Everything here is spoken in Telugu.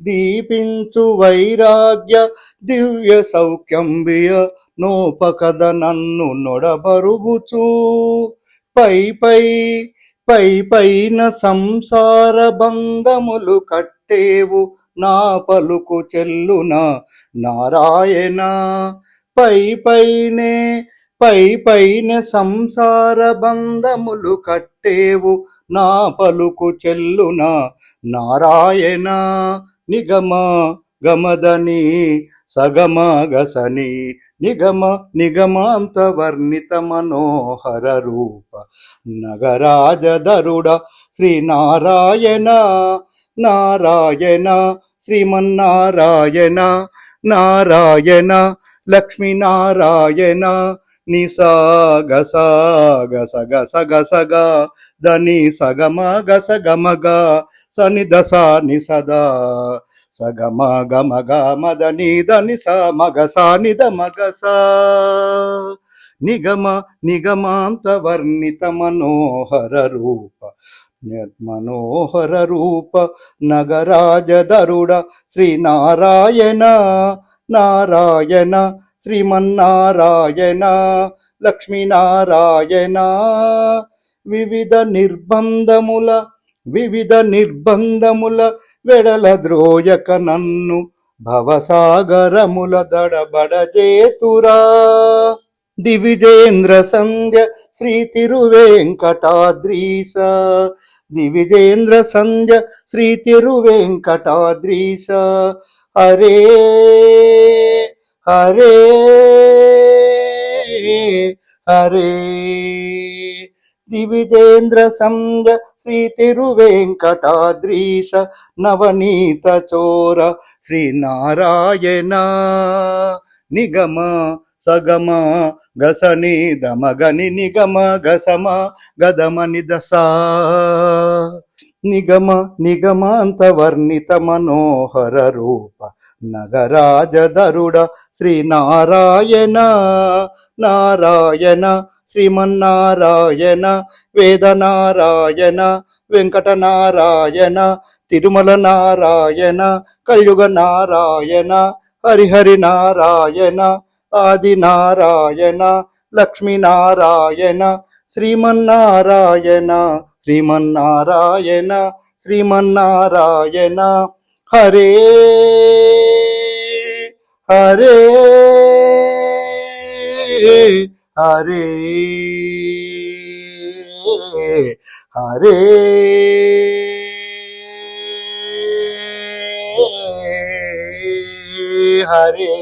దీపించు వైరాగ్య దివ్య సౌఖ్యంబియ నోపకద నన్ను నొడబరుగుచు పై పై పై పైన సంసార భంగములు కట్టేవు నా పలుకు చెల్లున నారాయణ. పై పైనే పై పైన సంసార బంధములు కట్టేవు నా పలుకు చెల్లున నారాయణ. నిగమ గమదని సగమగసని నిగమ నిగమాంత వర్ణిత మనోహర రూప నగరాజధరుడ శ్రీనారాయణ నారాయణ శ్రీమన్నారాయణ నారాయణ లక్ష్మీనారాయణ నిసా గస గస గస గసగ దని సగమ గస గమగ సని దశ ని నిసదా సగమ గమ మదని దని స మగ సా నిద మగ సా. నిగమ నిగమాంత వర్ణిత మనోహర రూప మనోహర రూప నగరాజధరుడ శ్రీనారాయణ నారాయణ శ్రీమన్నారాయణ లక్ష్మీనారాయణ. వివిధ నిర్బంధముల వివిధ నిర్బంధముల వెడల ద్రోయక నన్ను భవసాగరముల దడబడజేతురా దివిజేంద్ర సంధ్య శ్రీ తిరువేంకటాద్రీశ దివిజేంద్ర సంధ్య శ్రీ తిరువేంకటాద్రీశ హరే హరే హరే. దివిజేంద్ర సంధ్య శ్రీ తిరువేంకటాద్రీశ నవనీత చోర శ్రీ నారాయణ నిగమ సగమ గసని దమగని నిగమ గసమ గదమ నిదస నిగమ నిగమాంత వర్ణిత మనోహర రూప నగరాజధరుడ శ్రీనారాయణ నారాయణ శ్రీమన్నారాయణ వేదనారాయణ వెంకటనారాయణ తిరుమల నారాయణ కలియుగ నారాయణ హరిహరి నారాయణ ఆది నారాయణ లక్ష్మీనారాయణ శ్రీమన్నారాయణ శ్రీమన్నారాయణ శ్రీమన్నారాయణ. హరే హరే. హరే హరే హరే